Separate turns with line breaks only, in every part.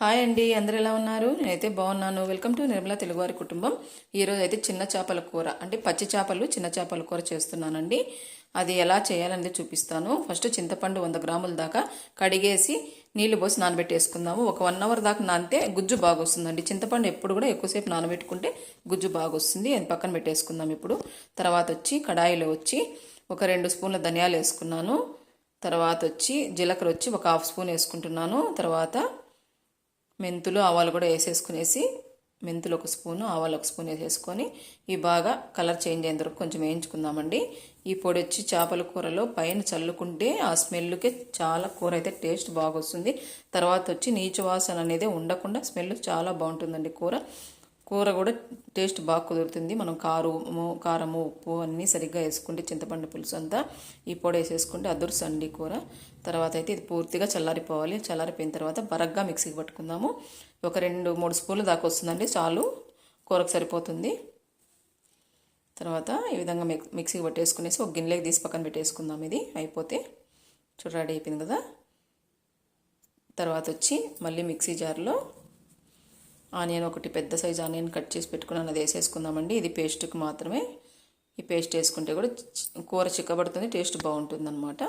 Hi అండి అందరు ఎలా ఉన్నారు? నేనైతే బాగున్నాను. వెల్కమ్ టు నిర్మల తెలుగువారి కుటుంబం. ఈరోజు అయితే చిన్న చేపల కూర అంటే పచ్చి చేపలు చిన్న చేపల కూర చేస్తున్నానండి. అది ఎలా చేయాలనేది చూపిస్తాను. ఫస్ట్ చింతపండు వంద గ్రాముల దాకా కడిగేసి నీళ్ళు పోసి నానబెట్టేసుకుందాము. ఒక వన్ అవర్ దాకా నానితే గుజ్జు బాగా వస్తుందండి చింతపండు ఎప్పుడు కూడా ఎక్కువసేపు నానబెట్టుకుంటే గుజ్జు బాగా వస్తుంది అది పక్కన పెట్టేసుకుందాం ఇప్పుడు. తర్వాత వచ్చి కడాయిలో వచ్చి ఒక రెండు స్పూన్ల ధనియాలు వేసుకున్నాను. తర్వాత వచ్చి జీలకర్ర వచ్చి ఒక హాఫ్ స్పూన్ వేసుకుంటున్నాను. తర్వాత మెంతులు ఆవాలు కూడా వేసేసుకునేసి మెంతులు ఒక స్పూను ఆవాలు ఒక స్పూన్ వేసేసుకొని ఇవి బాగా కలర్ చేంజ్ అయిన తర్వాత కొంచెం వేయించుకుందామండి. ఈ పొడి వచ్చి చేపల కూరలో పైన చల్లుకుంటే ఆ స్మెల్కే చాలా కూర అయితే టేస్ట్ బాగా వస్తుంది తర్వాత వచ్చి నీచు వాసన అనేది ఉండకుండా స్మెల్ చాలా బాగుంటుందండి కూర. కూర కూడా టేస్ట్ బాగా కుదురుతుంది. మనం కారము కారము ఉప్పు అన్నీ సరిగ్గా వేసుకుంటే చింతపండు పులుసు అంతా ఈ పొడి వేసేసుకుంటే అదుర్సండి కూర. తర్వాత అయితే ఇది పూర్తిగా చల్లారిపోవాలి. చల్లారిపోయిన తర్వాత బరగ్గా మిక్సీకి పట్టుకుందాము. ఒక రెండు మూడు స్పూన్లు దాకా వస్తుందండి చాలు. కూరకు సరిపోతుంది. తర్వాత ఈ విధంగా మిక్ మిక్సీకి పట్టేసుకునేసి ఒక గిన్నెలోకి తీసి పక్కన పెట్టేసుకుందాం ఇది. అయిపోతే చూడ రెడీ అయిపోయింది కదా. తర్వాత వచ్చి మళ్ళీ మిక్సీ జార్లో ఆనియన్ ఒకటి పెద్ద సైజు ఆనియన్ కట్ చేసి పెట్టుకున్నాను అది వేసేసుకుందామండి. ఇది పేస్ట్కి మాత్రమే. ఈ పేస్ట్ వేసుకుంటే కూడా కూర చిక్కబడుతుంది టేస్ట్ బాగుంటుంది అనమాట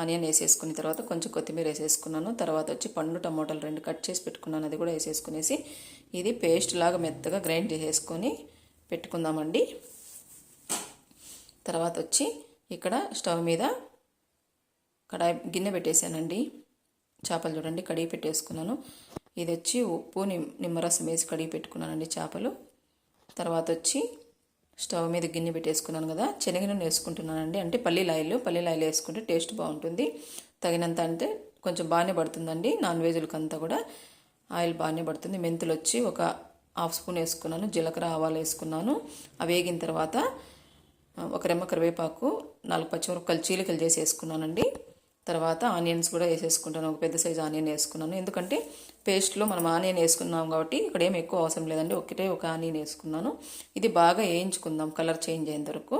ఆనియన్ వేసేసుకున్న తర్వాత కొంచెం కొత్తిమీర వేసేసుకున్నాను. తర్వాత వచ్చి పండు టమోటాలు రెండు కట్ చేసి పెట్టుకున్నాను. అది కూడా వేసేసుకునేసి ఇది పేస్ట్ లాగా మెత్తగా గ్రైండ్ చేసేసుకొని పెట్టుకుందామండి. తర్వాత వచ్చి ఇక్కడ స్టవ్ మీద కడాయి గిన్నె పెట్టేశానండి. చేపలు చూడండి కడిగి పెట్టేసుకున్నాను. ఇది వచ్చి ఉప్పు నిమ్మరసం వేసి కడిగి పెట్టుకున్నానండి చేపలు. తర్వాత వచ్చి స్టవ్ మీద గిన్నె పెట్టేసుకున్నాను కదా శనగనూనె వేసుకుంటున్నానండి. అంటే పల్లీలాయలు పల్లీలాయలు వేసుకుంటే టేస్ట్ బాగుంటుంది. తగినంత అంటే కొంచెం బాగానే పడుతుందండి నాన్ వెజ్లకంతా కూడా ఆయిల్ బాగానే పడుతుంది. మెంతులు వచ్చి ఒక హాఫ్ స్పూన్ వేసుకున్నాను జీలకర్ర ఆవాలు వేసుకున్నాను. అవి వేగిన తర్వాత ఒక రెమ్మ కరివేపాకు నాలుగు పచ్చిమిరపకాయలు చీలికలు చేసి వేసుకున్నానండి. తర్వాత ఆనియన్స్ కూడా వేసేసుకుంటాను. ఒక పెద్ద సైజు ఆనియన్ వేసుకున్నాను. ఎందుకంటే పేస్ట్లో మనం ఆనియన్ వేసుకున్నాం కాబట్టి ఇక్కడ ఏం ఎక్కువ అవసరం లేదండి. ఒకటే ఒక ఆనియన్ వేసుకున్నాను. ఇది బాగా వేయించుకుందాం కలర్ చేంజ్ అయిన వరకు.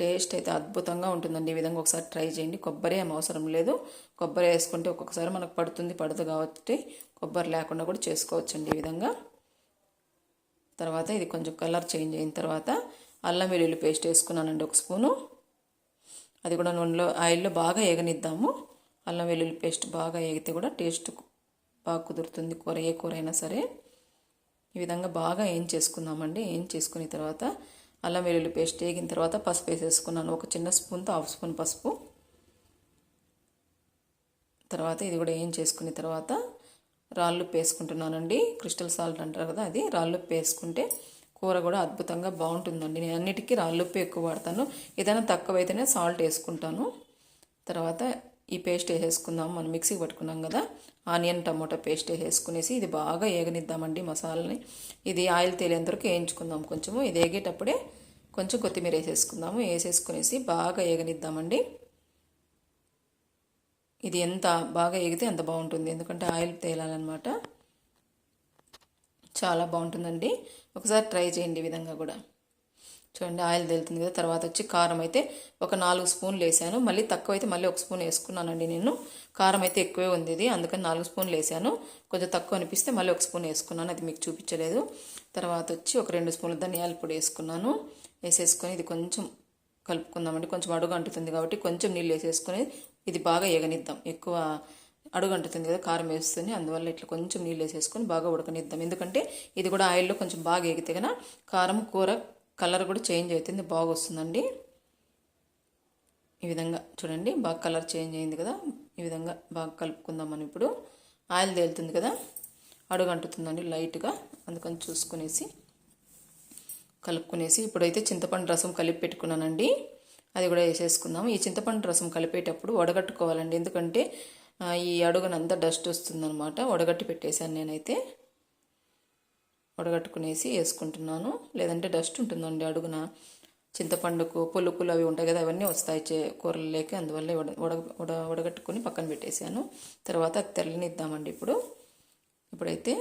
టేస్ట్ అయితే అద్భుతంగా ఉంటుందండి. ఈ విధంగా ఒకసారి ట్రై చేయండి. కొబ్బరి ఏం అవసరం లేదు. కొబ్బరి వేసుకుంటే ఒక్కొక్కసారి మనకు పడుతుంది పడదు కాబట్టి కొబ్బరి లేకుండా కూడా చేసుకోవచ్చండి ఈ విధంగా. తర్వాత ఇది కొంచెం కలర్ చేంజ్ అయిన తర్వాత అల్లం వెల్లుల్లి పేస్ట్ వేసుకున్నానండి ఒక స్పూను. అది కూడా నూనెలో ఆయిల్లో బాగా ఏగనిద్దాము. అల్లం వెల్లుల్లి పేస్ట్ బాగా ఏగితే కూడా టేస్ట్ బాగా కుదురుతుంది. కూర ఏ కూర అయినా సరే. ఈ విధంగా బాగా ఏం చేసుకుందామండి ఏం చేసుకున్న తర్వాత అల్లం వెల్లుల్లి పేస్ట్ వేగిన తర్వాత పసుపు వేసేసుకున్నాను. ఒక చిన్న స్పూన్తో హాఫ్ స్పూన్ పసుపు. తర్వాత ఇది కూడా ఏం చేసుకున్న తర్వాత రాళ్ళు వేసుకుంటున్నానండి. క్రిస్టల్ సాల్ట్ అంటారు కదా అది. రాళ్ళు వేసుకుంటే కూర కూడా అద్భుతంగా బాగుంటుందండి. నేను అన్నిటికీ రాళ్ళుప్పు ఎక్కువ వాడతాను. ఏదైనా తక్కువ అయితేనే సాల్ట్ వేసుకుంటాను. తర్వాత ఈ పేస్ట్ వేసేసుకుందాం. మనం మిక్సీ పట్టుకున్నాం కదా ఆనియన్ టమోటా పేస్ట్ వేసేసుకునేసి ఇది బాగా ఏగనిద్దామండి మసాలాని. ఇది ఆయిల్ తేలేంత వరకు వేయించుకుందాం కొంచెము. ఇది వేగేటప్పుడే కొంచెం కొత్తిమీర వేసేసుకుందాము. వేసేసుకునేసి బాగా ఏగనిద్దామండి. ఇది ఎంత బాగా ఎగితే అంత బాగుంటుంది. ఎందుకంటే ఆయిల్ తేలాలన్నమాట. చాలా బాగుంటుందండి. ఒకసారి ట్రై చేయండి ఈ విధంగా కూడా. చూడండి ఆయిల్ తెలుతుంది కదా తర్వాత వచ్చి కారం అయితే ఒక నాలుగు స్పూన్లు వేసాను. మళ్ళీ తక్కువ అయితే మళ్ళీ ఒక స్పూన్ వేసుకున్నానండి నేను. కారం అయితే ఎక్కువే ఉంది ఇది అందుకని నాలుగు స్పూన్లు వేసాను. కొంచెం తక్కువ అనిపిస్తే మళ్ళీ ఒక స్పూన్ వేసుకున్నాను అది మీకు చూపించలేదు. తర్వాత వచ్చి ఒక రెండు స్పూన్లు ధనియాల పొడి వేసుకున్నాను. వేసేసుకొని ఇది కొంచెం కలుపుకుందామండి. కొంచెం అడుగు అంటుతుంది కాబట్టి కొంచెం నీళ్ళు వేసేసుకొని ఇది బాగా ఎగనిద్దాం. ఎక్కువ అడుగు అంటుతుంది కదా కారం వేస్తుంది అందువల్ల ఇట్లా కొంచెం నీళ్ళు వేసేసుకొని బాగా ఉడకనిద్దాం. ఎందుకంటే ఇది కూడా ఆయిల్లో కొంచెం బాగా ఎగితే కనుక కారం కూర కలర్ కూడా చేంజ్ అవుతుంది బాగా వస్తుందండి ఈ విధంగా చూడండి బాగా కలర్ చేంజ్ అయింది కదా. ఈ విధంగా బాగా కలుపుకుందాం మనం ఇప్పుడు ఆయిల్ తేలుతుంది కదా. అడుగు అంటుతుందండి లైట్గా. అందుకని చూసుకునేసి కలుపుకునేసి ఇప్పుడైతే చింతపండు రసం కలిపి పెట్టుకున్నానండి. అది కూడా వేసేసుకుందాం ఈ చింతపండు రసం కలిపేటప్పుడు వడగట్టుకోవాలండి. ఎందుకంటే ఈ అడుగునంతా డస్ట్ వస్తుందనమాట వడగట్టి పెట్టేశాను నేనైతే. వడగట్టుకునేసి వేసుకుంటున్నాను. లేదంటే డస్ట్ ఉంటుందండి అడుగున. చింతపండుకు పులుకులు అవి ఉంటాయి కదా అవన్నీ వస్తాయి చే కూరలు లేక అందువల్ల వడ వడ వడగట్టుకుని పక్కన పెట్టేశాను. తర్వాత తెల్లనిద్దామండి ఇప్పుడు. ఇప్పుడైతే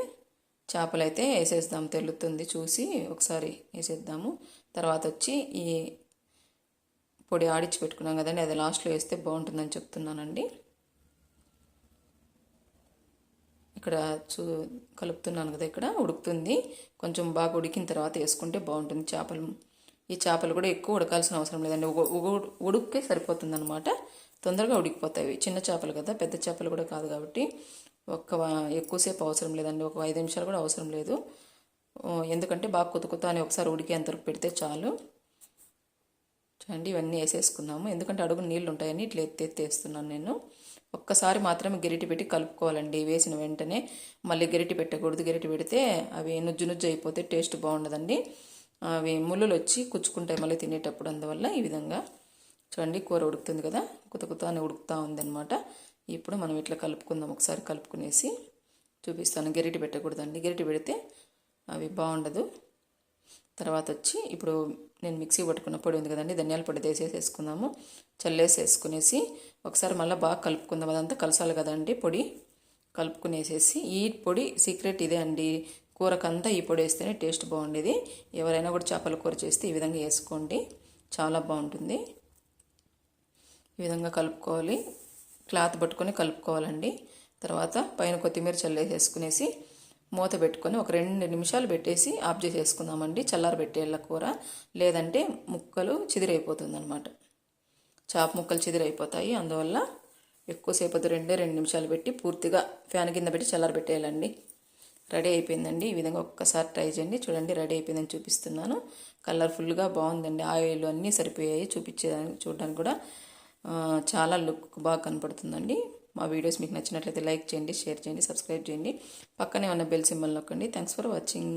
చేపలు అయితే వేసేద్దాం. తెల్లుతుంది చూసి ఒకసారి వేసేద్దాము. తర్వాత వచ్చి ఈ పొడి ఆడిచ్చి పెట్టుకున్నాం కదండి అది లాస్ట్లో వేస్తే బాగుంటుందని చెప్తున్నానండి. ఇక్కడ చూ కలుపుతున్నాను కదా ఇక్కడ ఉడుకుతుంది. కొంచెం బాగా ఉడికిన తర్వాత వేసుకుంటే బాగుంటుంది చేపలు. ఈ చేపలు కూడా ఎక్కువ ఉడకాల్సిన అవసరం లేదండి. ఉడుక్కే సరిపోతుంది అనమాట తొందరగా ఉడికిపోతాయి. చిన్న చేపలు కదా పెద్ద చేపలు కూడా కాదు కాబట్టి ఒక్క ఎక్కువసేపు అవసరం లేదండి. ఒక ఐదు నిమిషాలు కూడా అవసరం లేదు. ఎందుకంటే బాగా కుతుకుతా అని ఒకసారి ఉడికేంతవరకు పెడితే చాలు. చూడండి ఇవన్నీ వేసేసుకున్నాము. ఎందుకంటే అడుగు నీళ్ళు ఉంటాయని ఇట్లా ఎత్తి వేస్తున్నాను నేను. ఒక్కసారి మాత్రమే గెరిటి పెట్టి కలుపుకోవాలండి. వేసిన వెంటనే మళ్ళీ గెరిటి పెట్టకూడదు. గెరిటి పెడితే అవి నుజ్జు నుజ్జు అయిపోతే టేస్ట్ బాగుండదండి. అవి ముళ్ళులు వచ్చి కుచ్చుకుంటాయి మళ్ళీ తినేటప్పుడు. అందువల్ల ఈ విధంగా చూడండి కూర ఉడుకుతుంది కదా? కుత కుత అని ఉడుకుతూ ఉందన్నమాట. ఇప్పుడు మనం ఇట్లా కలుపుకుందాం. ఒకసారి కలుపుకునేసి చూపిస్తాను. గెరిటి పెట్టకూడదండి. గెరిటి పెడితే అవి బాగుండదు. తర్వాత వచ్చి ఇప్పుడు నేను మిక్సీ పట్టుకున్న పొడి ఉంది కదండి ధనియాల పొడి వేసేసేసుకుందాము చల్లేసేసుకునేసి ఒకసారి మళ్ళీ బాగా కలుపుకుందాం. అదంతా కలసాలి కదండి పొడి. కలుపుకునేసేసి ఈ పొడి సీక్రెట్ ఇదే అండి. కూరకంతా ఈ పొడి వేస్తేనే టేస్ట్ బాగుండేది. ఎవరైనా కూడా చేపల కూర చేస్తే ఈ విధంగా వేసుకోండి. చాలా బాగుంటుంది. ఈ విధంగా కలుపుకోవాలి. క్లాత్ పట్టుకొని కలుపుకోవాలండి. తర్వాత పైన కొత్తిమీర చల్లేసేసుకునేసి మూత పెట్టుకొని ఒక రెండు నిమిషాలు పెట్టేసి ఆఫ్ చేసేసుకుందామండి. చల్లార పెట్టేళ్ళ కూర. లేదంటే ముక్కలు చిదిరైపోతుంది అనమాట చాప ముక్కలు చిదిరైపోతాయి. అందువల్ల ఎక్కువసేపు రెండే రెండు నిమిషాలు పెట్టి పూర్తిగా ఫ్యాన్ కింద పెట్టి చల్లార పెట్టేయాలండి. రెడీ అయిపోయిందండి. ఈ విధంగా ఒక్కసారి ట్రై చేయండి. చూడండి రెడీ అయిపోయిందని చూపిస్తున్నాను. కలర్ఫుల్గా బాగుందండి. ఆయిల్ అన్నీ సరిపోయాయి. చూపించేదానికి చూడడానికి కూడా చాలా లుక్ బాగా కనపడుతుందండి. మా వీడియోస్ మీకు నచ్చినట్లయితే లైక్ చేయండి షేర్ చేయండి సబ్స్క్రైబ్ చేయండి. పక్కనే ఉన్న బెల్ సింబల్ నొక్కండి. Thanks for watching